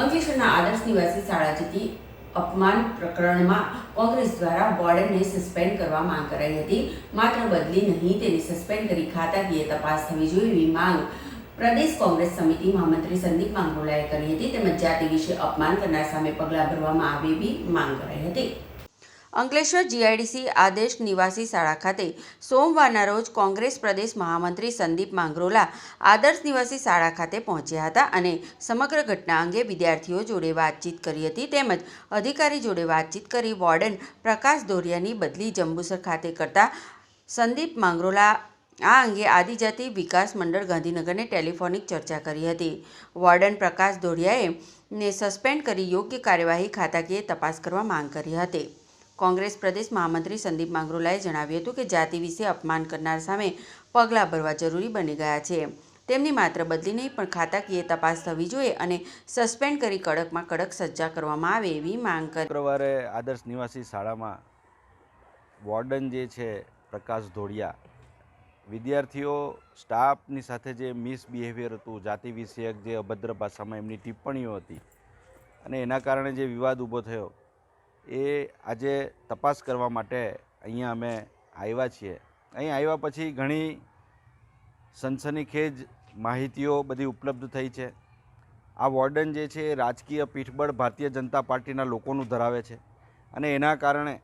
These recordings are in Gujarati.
અંકલેશ્વરના આદર્શ નિવાસી શાળા જતી અપમાન પ્રકરણમાં કોંગ્રેસ દ્વારા વોર્ડનને સસ્પેન્ડ કરવા માંગ કરાઈ હતી. માત્ર બદલી નહીં, તેને સસ્પેન્ડ કરી ખાતાકીય તપાસ થવી જોઈએ એવી માંગ પ્રદેશ કોંગ્રેસ સમિતિ મહામંત્રી સંદીપ માંગરોલાએ કરી હતી. તેમજ જાતિ વિશે અપમાન કરનાર સામે પગલાં ભરવામાં આવે એવી માંગ કરાઈ હતી. અંકલેશ્વર જીઆઈડીસી આદેશ નિવાસી શાળા ખાતે સોમવારના રોજ કોંગ્રેસ પ્રદેશ મહામંત્રી સંદીપ માંગરોલા આદર્શ નિવાસી શાળા ખાતે પહોંચ્યા હતા અને સમગ્ર ઘટના અંગે વિદ્યાર્થીઓ જોડે વાતચીત કરી હતી. તેમજ અધિકારી જોડે વાતચીત કરી વોર્ડન પ્રકાશ દોરિયાની બદલી જંબુસર ખાતે કરતા સંદીપ માંગરોલા આ અંગે આદિજાતિ વિકાસ મંડળ ગાંધીનગરને ટેલિફોનિક ચર્ચા કરી હતી. વોર્ડન પ્રકાશ દોરિયાએ ને સસ્પેન્ડ કરી યોગ્ય કાર્યવાહી ખાતાકીય તપાસ કરવા માંગ કરી હતી. કોંગ્રેસ પ્રદેશ મહામંત્રી સંદીપ માંગરોલાએ જણાવ્યું હતું કે જાતિ વિશે અપમાન કરનાર સામે પગલાં ભરવા જરૂરી બની ગયા છે. તેમની માત્ર બદલી નહીં, પણ ખાતાકીય તપાસ થવી જોઈએ અને સસ્પેન્ડ કરી કડકમાં કડક સજ્જા કરવામાં આવે એવી માંગ કરી. શુક્રવારે આદર્શ નિવાસી શાળામાં વોર્ડન જે છે, પ્રકાશ ધોળિયા, વિદ્યાર્થીઓ, સ્ટાફની સાથે જે મિસબિહેવિયર હતું, જાતિ વિષયક જે અભદ્ર ભાષામાં એમની ટિપ્પણીઓ હતી અને એના કારણે જે વિવાદ ઊભો થયો એ આજે તપાસ કરવા માટે અહીંયા અમે આવ્યા છીએ. અહીં આવ્યા પછી ઘણી સનસનીખેજ માહિતીઓ બધી ઉપલબ્ધ થઈ છે. આ વોર્ડન જે છે એ રાજકીય પીઠબળ ભારતીય જનતા પાર્ટીના લોકોનું ધરાવે છે અને એના કારણે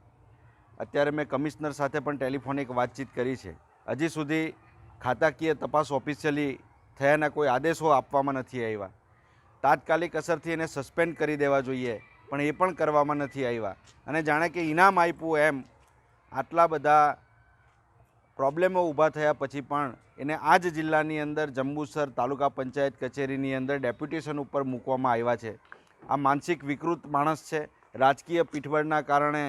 અત્યારે મેં કમિશનર સાથે પણ ટેલિફોનિક વાતચીત કરી છે. હજી સુધી ખાતાકીય તપાસ ઓફિશિયલી થયાના કોઈ આદેશો આપવામાં નથી આવ્યા. તાત્કાલિક અસરથી એને સસ્પેન્ડ કરી દેવા જોઈએ. પણ એ પણ કરવામાં નથી આવ્યા. અને જાણે કે ઇનામ આપ્યું એમ, આટલા બધા પ્રોબ્લેમો ઊભા થયા પછી પણ એને આ જ જિલ્લાની અંદર જંબુસર તાલુકા પંચાયત કચેરીની અંદર ડેપ્યુટેશન ઉપર મૂકવામાં આવ્યા છે. આ માનસિક વિકૃત માણસ છે. રાજકીય પીઠબળના કારણે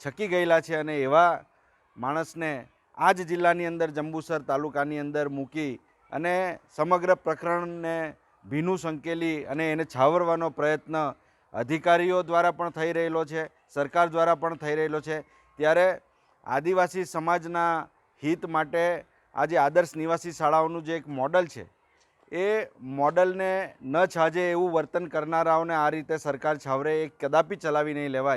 છકી ગયેલા છે અને એવા માણસને આ જ જિલ્લાની અંદર જંબુસર તાલુકાની અંદર મૂકી અને સમગ્ર પ્રકરણને ભીનું સંકેલી અને એને છાવરવાનો પ્રયત્ન અધિકારીઓ દ્વારા પણ થઈ રહેલો છે, સરકાર દ્વારા પણ થઈ રહેલો છે. ત્યારે આદિવાસી સમાજના હિત માટે આજે આદર્શ નિવાસી શાળાઓનું જે એક મોડલ છે, એ મોડલને ન છાજે એવું વર્તન કરનારાઓને આ રીતે સરકાર છાવરે એ કદાપી ચલાવી નહીં લેવાય.